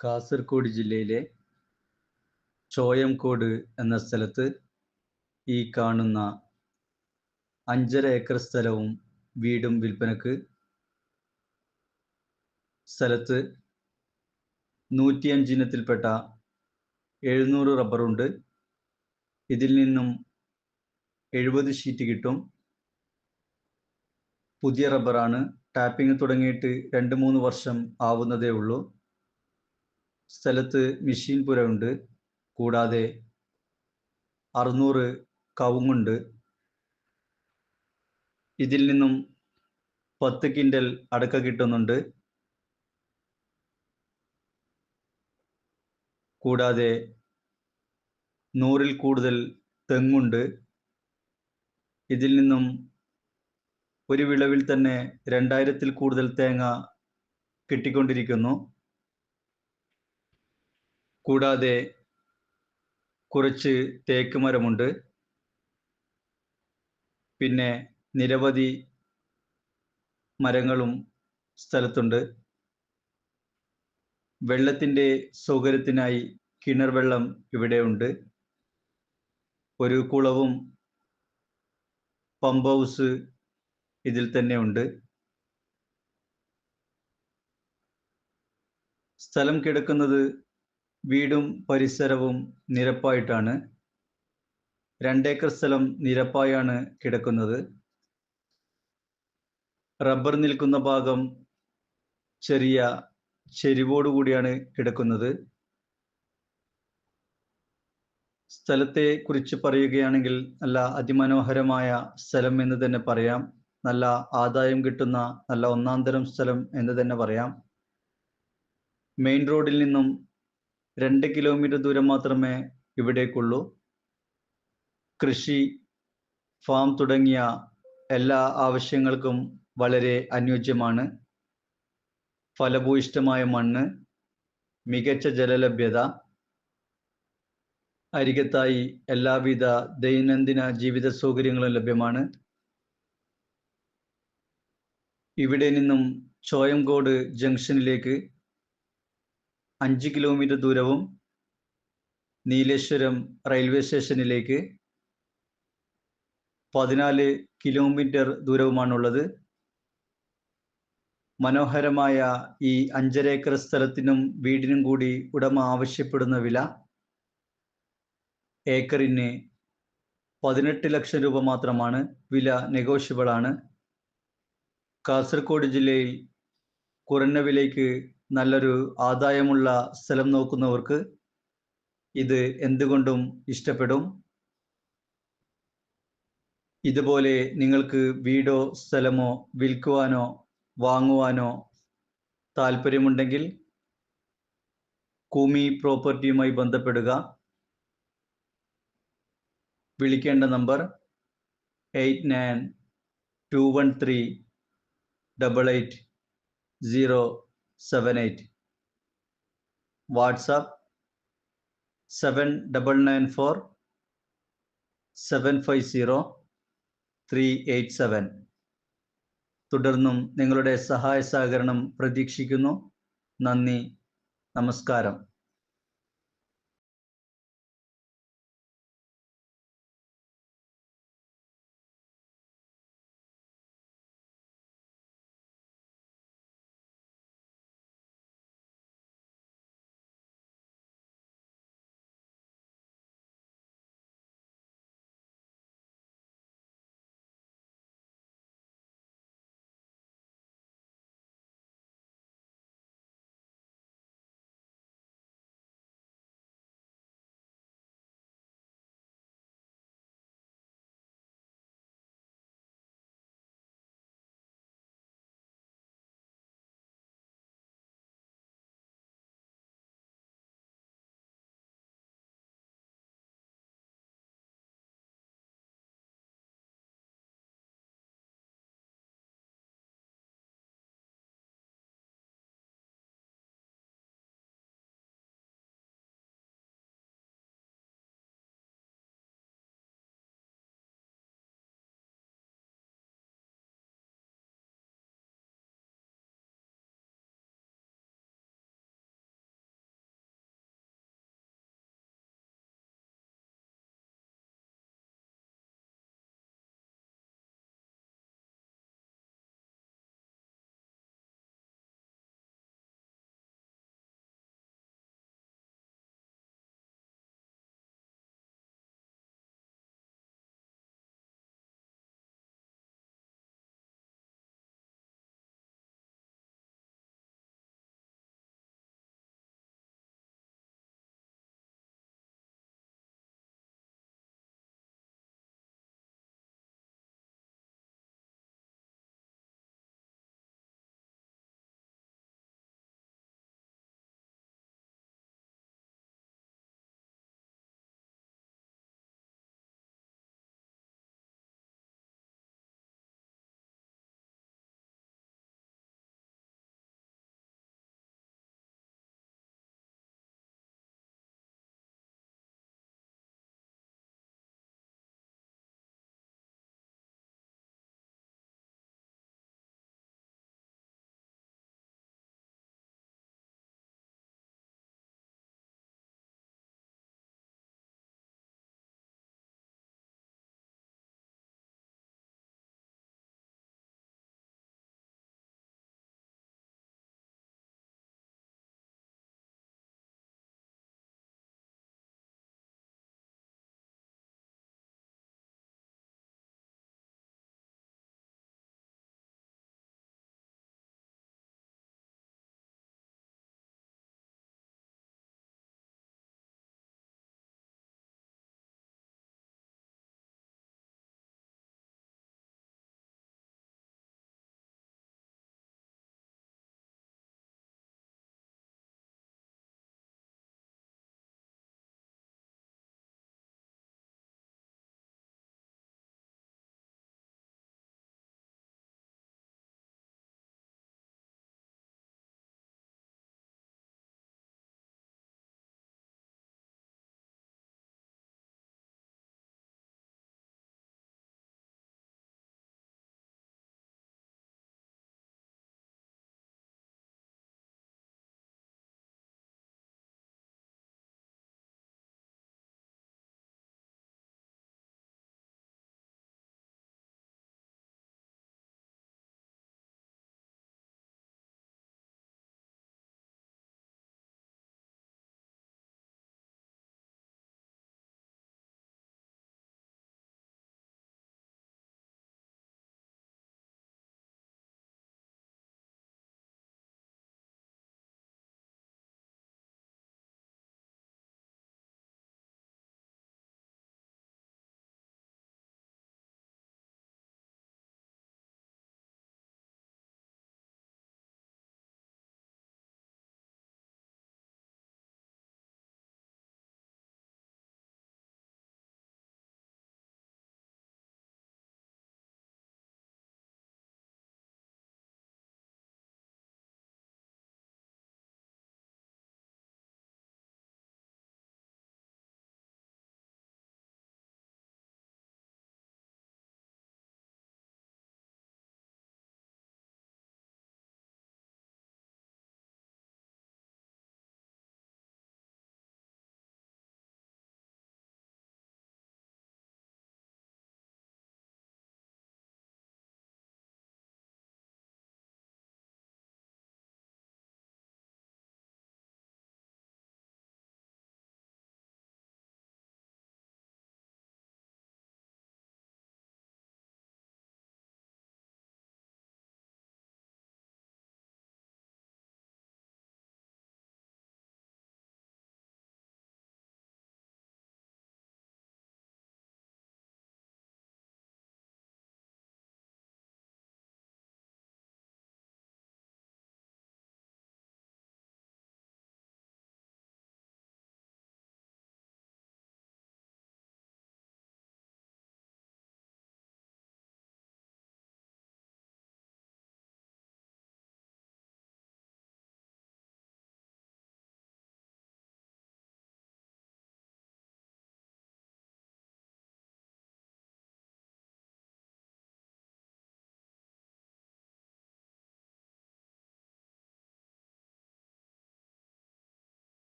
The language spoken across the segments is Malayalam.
കാസർഗോഡ് ജില്ലയിലെ ചോയംകോട് എന്ന സ്ഥലത്ത് ഈ കാണുന്ന അഞ്ചര ഏക്കർ സ്ഥലവും വീടും വിൽപ്പനക്ക് സ്ഥലത്ത് നൂറ്റിയഞ്ചിനത്തിൽപ്പെട്ട എഴുന്നൂറ് റബ്ബറുണ്ട്. ഇതിൽ നിന്നും എഴുപത് ഷീറ്റ് കിട്ടും. പുതിയ റബ്ബറാണ്. ടാപ്പിംഗ് തുടങ്ങിയിട്ട് രണ്ട് മൂന്ന് വർഷം ആവുന്നതേ ഉള്ളൂ. സ്ഥലത്ത് മെഷീൻ പുര ഉണ്ട്. കൂടാതെ അറുന്നൂറ് കവുങ്ങുണ്ട്. ഇതിൽ നിന്നും പത്ത് കിൻഡൽ അടക്ക കിട്ടുന്നുണ്ട്. കൂടാതെ നൂറിൽ കൂടുതൽ തെങ്ങുണ്ട്. ഇതിൽ നിന്നും ഒരു വിളവിൽ തന്നെ രണ്ടായിരത്തിൽ കൂടുതൽ തേങ്ങ കിട്ടിക്കൊണ്ടിരിക്കുന്നു. കൂടാതെ കുറച്ച് തേക്ക് മരമുണ്ട് പിന്നെ നിരവധി മരങ്ങളും സ്ഥലത്തുണ്ട്. വെള്ളത്തിന്റെ സൗകര്യത്തിനായി കിണർ വെള്ളം ഇവിടെയുണ്ട് ഒരു കുളവും പമ്പ് ഹൗസ് ഇതിൽ തന്നെ ഉണ്ട്. സ്ഥലം കിടക്കുന്നത് വീടും പരിസരവും നിരപ്പായിട്ടാണ്. രണ്ടേക്കർ സ്ഥലം നിരപ്പായാണ് കിടക്കുന്നത്. റബ്ബർ നിൽക്കുന്ന ഭാഗം ചെറിയ കൂടിയാണ് കിടക്കുന്നത്. സ്ഥലത്തെ കുറിച്ച് പറയുകയാണെങ്കിൽ നല്ല അതിമനോഹരമായ സ്ഥലം എന്ന് തന്നെ പറയാം. നല്ല ആദായം കിട്ടുന്ന നല്ല ഒന്നാം തരം സ്ഥലം എന്ന് തന്നെ പറയാം. മെയിൻ റോഡിൽ നിന്നും രണ്ട് കിലോമീറ്റർ ദൂരം മാത്രമേ ഇവിടേക്കുള്ളൂ. കൃഷി ഫാം തുടങ്ങിയ എല്ലാ ആവശ്യങ്ങൾക്കും വളരെ അനുയോജ്യമാണ്. ഫലഭൂയിഷ്ടമായ മണ്ണ് മികച്ച ജലലഭ്യത അരികത്തായി എല്ലാവിധ ദൈനംദിന ജീവിത സൗകര്യങ്ങളും ലഭ്യമാണ്. ഇവിടെ നിന്നും ചോയംകോട് ജംഗ്ഷനിലേക്ക് അഞ്ച് കിലോമീറ്റർ ദൂരവും നീലേശ്വരം റെയിൽവേ സ്റ്റേഷനിലേക്ക് പതിനാല് കിലോമീറ്റർ ദൂരവുമാണുള്ളത്. മനോഹരമായ ഈ അഞ്ചര ഏക്കർ സ്ഥലത്തിനും വീടിനും കൂടി ഉടമ ആവശ്യപ്പെടുന്ന വില ഏക്കറിന് പതിനെട്ട് ലക്ഷം രൂപ മാത്രമാണ്. വില നെഗോഷ്യബിൾ ആണ്. കാസർഗോഡ് ജില്ലയിൽ കുറഞ്ഞ വിലയ്ക്ക് നല്ലൊരു ആദായമുള്ള സ്ഥലം നോക്കുന്നവർക്ക് ഇത് എന്തുകൊണ്ടും ഇഷ്ടപ്പെടും. ഇതുപോലെ നിങ്ങൾക്ക് വീടോ സ്ഥലമോ വിൽക്കുവാനോ വാങ്ങുവാനോ താല്പര്യമുണ്ടെങ്കിൽ കൂമി പ്രോപ്പർട്ടിയുമായി ബന്ധപ്പെടുക. വിളിക്കേണ്ട number eight nine two one three double eight zero seven eight WhatsApp seven double nine four seven five zero three eight seven തുടർന്നും നിങ്ങളുടെ സഹായ സഹകരണം പ്രതീക്ഷിക്കുന്നു. നന്ദി നമസ്കാരം.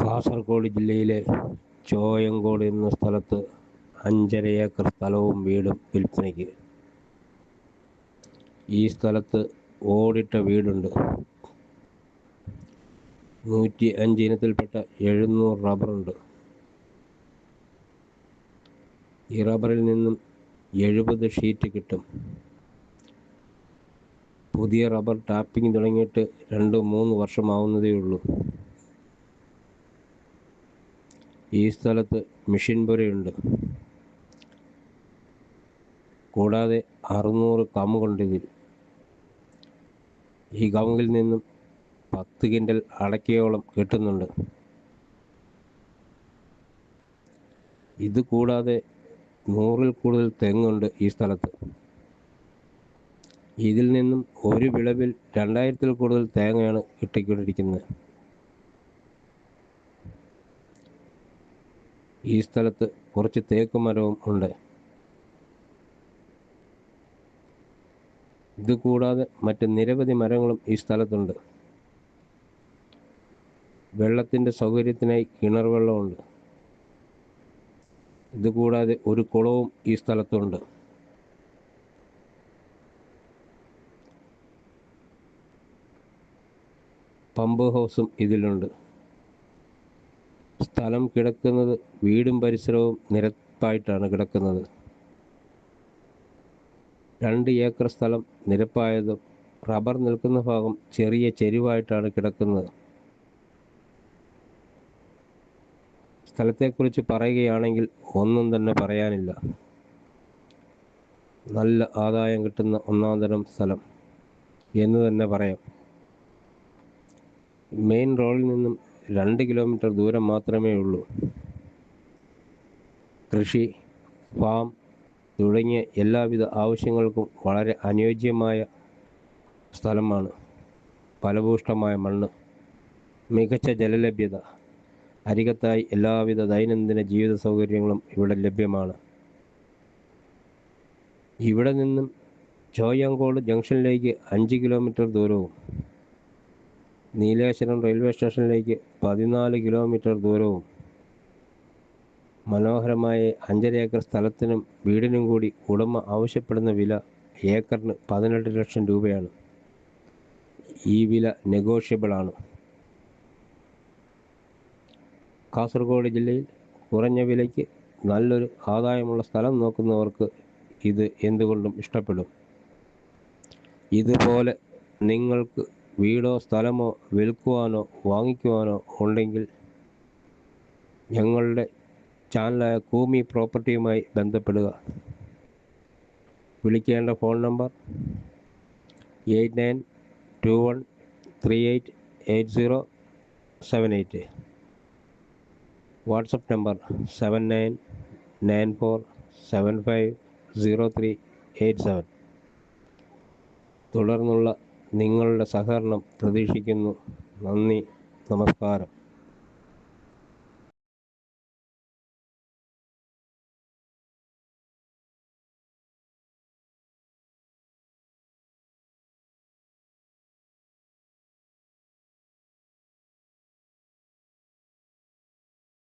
കാസർഗോഡ് ജില്ലയിലെ ചോയങ്കോട് എന്ന സ്ഥലത്ത് അഞ്ചര ഏക്കർ സ്ഥലവും വീടും വിൽപ്പനയ്ക്ക്. ഈ സ്ഥലത്ത് ഓടിട്ട വീടുണ്ട്. നൂറ്റി അഞ്ച് ഇനത്തിൽപ്പെട്ട എഴുന്നൂറ് റബ്ബറുണ്ട്. ഈ റബ്ബറിൽ നിന്നും എഴുപത് ഷീറ്റ് കിട്ടും. പുതിയ റബ്ബർ ടാപ്പിംഗ് തുടങ്ങിയിട്ട് രണ്ട് മൂന്ന് വർഷമാവുന്നതേ ഉള്ളൂ ഈ സ്ഥലത്ത് മെഷീൻ പുരയുണ്ട്. കൂടാതെ അറുന്നൂറ് കമുകുണ്ട് ഇതിൽ ഈ കമ്മിൽ നിന്നും പത്ത് കിൻഡൽ അടക്കയോളം കിട്ടുന്നുണ്ട്. ഇത് കൂടാതെ നൂറിൽ കൂടുതൽ തെങ്ങുണ്ട് ഈ സ്ഥലത്ത്. ഇതിൽ നിന്നും ഒരു വിളവിൽ രണ്ടായിരത്തിൽ കൂടുതൽ തേങ്ങയാണ് കിട്ടിക്കൊണ്ടിരിക്കുന്നത്. ഈ സ്ഥലത്ത് കുറച്ച് തേക്ക് മരവും ഉണ്ട്. ഇത് കൂടാതെ മറ്റ് നിരവധി മരങ്ങളും ഈ സ്ഥലത്തുണ്ട്. വെള്ളത്തിന്റെ സൗകര്യത്തിനായി കിണർ വെള്ളമുണ്ട് ഇത് കൂടാതെ ഒരു കുളവും ഈ സ്ഥലത്തുണ്ട്. പമ്പ് ഹൗസും ഇതിലുണ്ട്. സ്ഥലം കിടക്കുന്നത് വീടും പരിസരവും നിരപ്പായിട്ടാണ് കിടക്കുന്നത്. രണ്ട് ഏക്കർ സ്ഥലം നിരപ്പായതും റബ്ബർ നിൽക്കുന്ന ഭാഗം ചെറിയ ചെരിവായിട്ടാണ് കിടക്കുന്നത്. സ്ഥലത്തെക്കുറിച്ച് പറയുകയാണെങ്കിൽ ഒന്നും തന്നെ പറയാനില്ല. നല്ല ആദായം കിട്ടുന്ന ഒന്നാം തരം സ്ഥലം എന്ന് തന്നെ പറയാം. മെയിൻ റോഡിൽ നിന്നും രണ്ട് കിലോമീറ്റർ ദൂരം മാത്രമേ ഉള്ളൂ. കൃഷി ഫാം തുടങ്ങിയ എല്ലാവിധ ആവശ്യങ്ങൾക്കും വളരെ അനുയോജ്യമായ സ്ഥലമാണ്. ഫലഭൂഷ്ടമായ മണ്ണ് മികച്ച ജലലഭ്യത അരികത്തായി എല്ലാവിധ ദൈനംദിന ജീവിത സൗകര്യങ്ങളും ഇവിടെ ലഭ്യമാണ്. ഇവിടെ നിന്നും ചോയങ്കോട് ജംഗ്ഷനിലേക്ക് അഞ്ച് കിലോമീറ്റർ ദൂരവും നീലേശ്വരം റെയിൽവേ സ്റ്റേഷനിലേക്ക് പതിനാല് കിലോമീറ്റർ ദൂരവും മനോഹരമായ അഞ്ചര ഏക്കർ സ്ഥലത്തിനും വീടിനും കൂടി ഉടമ ആവശ്യപ്പെടുന്ന വില ഏക്കറിന് പതിനെട്ട് ലക്ഷം രൂപയാണ്. ഈ വില നെഗോഷ്യബിൾ ആണ്. കാസർഗോഡ് ജില്ലയിൽ കുറഞ്ഞ വിലയ്ക്ക് നല്ലൊരു ആദായമുള്ള സ്ഥലം നോക്കുന്നവർക്ക് ഇത് എന്തുകൊണ്ടും ഇഷ്ടപ്പെടും. ഇതുപോലെ നിങ്ങൾക്ക് വീടോ സ്ഥലമോ വിൽക്കുവാനോ വാങ്ങിക്കുവാനോ ഉണ്ടെങ്കിൽ ഞങ്ങളുടെ ചാനലായ കൂമി പ്രോപ്പർട്ടിയുമായി ബന്ധപ്പെടുക. വിളിക്കേണ്ട phone number eight nine two one three eight eight zero seven eight. WhatsApp number seven nine nine four seven five zero three eight seven. തുടർന്നുള്ള നിങ്ങളുടെ സഹകരണം പ്രതീക്ഷിക്കുന്നു. നന്ദി. നമസ്കാരം.